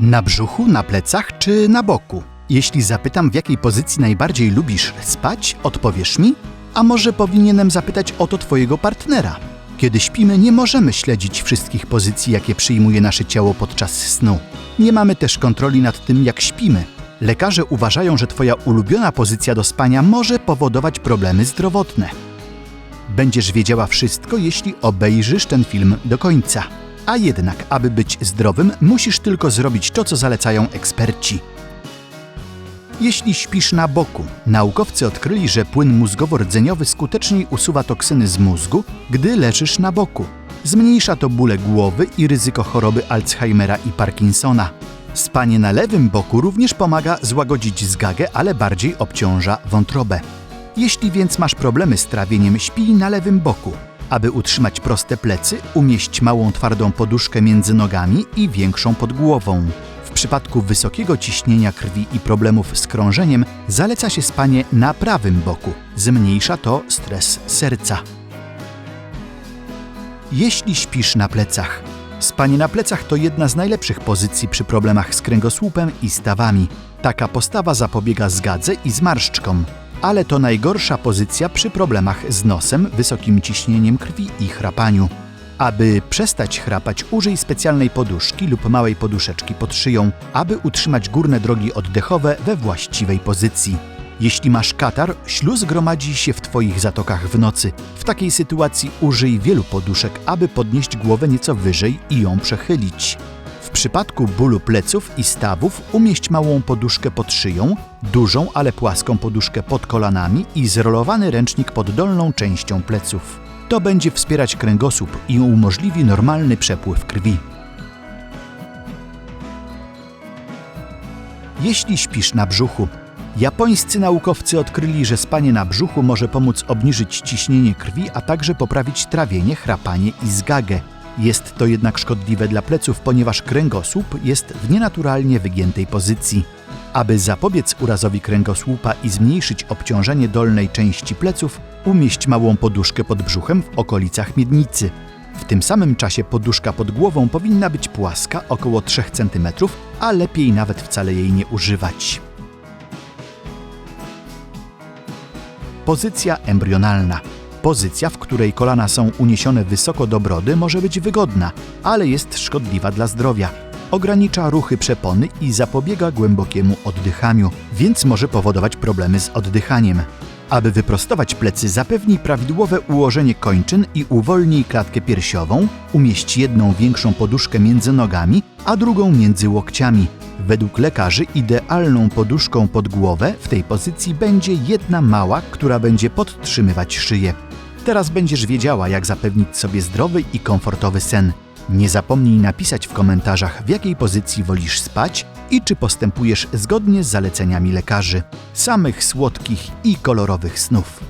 Na brzuchu, na plecach czy na boku? Jeśli zapytam, w jakiej pozycji najbardziej lubisz spać, odpowiesz mi? A może powinienem zapytać o to twojego partnera? Kiedy śpimy, nie możemy śledzić wszystkich pozycji, jakie przyjmuje nasze ciało podczas snu. Nie mamy też kontroli nad tym, jak śpimy. Lekarze uważają, że twoja ulubiona pozycja do spania może powodować problemy zdrowotne. Będziesz wiedziała wszystko, jeśli obejrzysz ten film do końca. A jednak, aby być zdrowym, musisz tylko zrobić to, co zalecają eksperci. Jeśli śpisz na boku, naukowcy odkryli, że płyn mózgowo-rdzeniowy skuteczniej usuwa toksyny z mózgu, gdy leżysz na boku. Zmniejsza to bóle głowy i ryzyko choroby Alzheimera i Parkinsona. Spanie na lewym boku również pomaga złagodzić zgagę, ale bardziej obciąża wątrobę. Jeśli więc masz problemy z trawieniem, śpij na lewym boku. Aby utrzymać proste plecy, umieść małą twardą poduszkę między nogami i większą pod głową. W przypadku wysokiego ciśnienia krwi i problemów z krążeniem zaleca się spanie na prawym boku. Zmniejsza to stres serca. Jeśli śpisz na plecach. Spanie na plecach to jedna z najlepszych pozycji przy problemach z kręgosłupem i stawami. Taka postawa zapobiega zgadze i zmarszczkom. Ale to najgorsza pozycja przy problemach z nosem, wysokim ciśnieniem krwi i chrapaniu. Aby przestać chrapać, użyj specjalnej poduszki lub małej poduszeczki pod szyją, aby utrzymać górne drogi oddechowe we właściwej pozycji. Jeśli masz katar, śluz gromadzi się w Twoich zatokach w nocy. W takiej sytuacji użyj wielu poduszek, aby podnieść głowę nieco wyżej i ją przechylić. Przypadku bólu pleców i stawów umieść małą poduszkę pod szyją, dużą, ale płaską poduszkę pod kolanami i zrolowany ręcznik pod dolną częścią pleców. To będzie wspierać kręgosłup i umożliwi normalny przepływ krwi. Jeśli śpisz na brzuchu, japońscy naukowcy odkryli, że spanie na brzuchu może pomóc obniżyć ciśnienie krwi, a także poprawić trawienie, chrapanie i zgagę. Jest to jednak szkodliwe dla pleców, ponieważ kręgosłup jest w nienaturalnie wygiętej pozycji. Aby zapobiec urazowi kręgosłupa i zmniejszyć obciążenie dolnej części pleców, umieść małą poduszkę pod brzuchem w okolicach miednicy. W tym samym czasie poduszka pod głową powinna być płaska, około 3 cm, a lepiej nawet wcale jej nie używać. Pozycja embrionalna. Pozycja, w której kolana są uniesione wysoko do brody, może być wygodna, ale jest szkodliwa dla zdrowia. Ogranicza ruchy przepony i zapobiega głębokiemu oddychaniu, więc może powodować problemy z oddychaniem. Aby wyprostować plecy, zapewnij prawidłowe ułożenie kończyn i uwolnij klatkę piersiową, umieść jedną większą poduszkę między nogami, a drugą między łokciami. Według lekarzy idealną poduszką pod głowę w tej pozycji będzie jedna mała, która będzie podtrzymywać szyję. Teraz będziesz wiedziała, jak zapewnić sobie zdrowy i komfortowy sen. Nie zapomnij napisać w komentarzach, w jakiej pozycji wolisz spać i czy postępujesz zgodnie z zaleceniami lekarzy. Samych słodkich i kolorowych snów.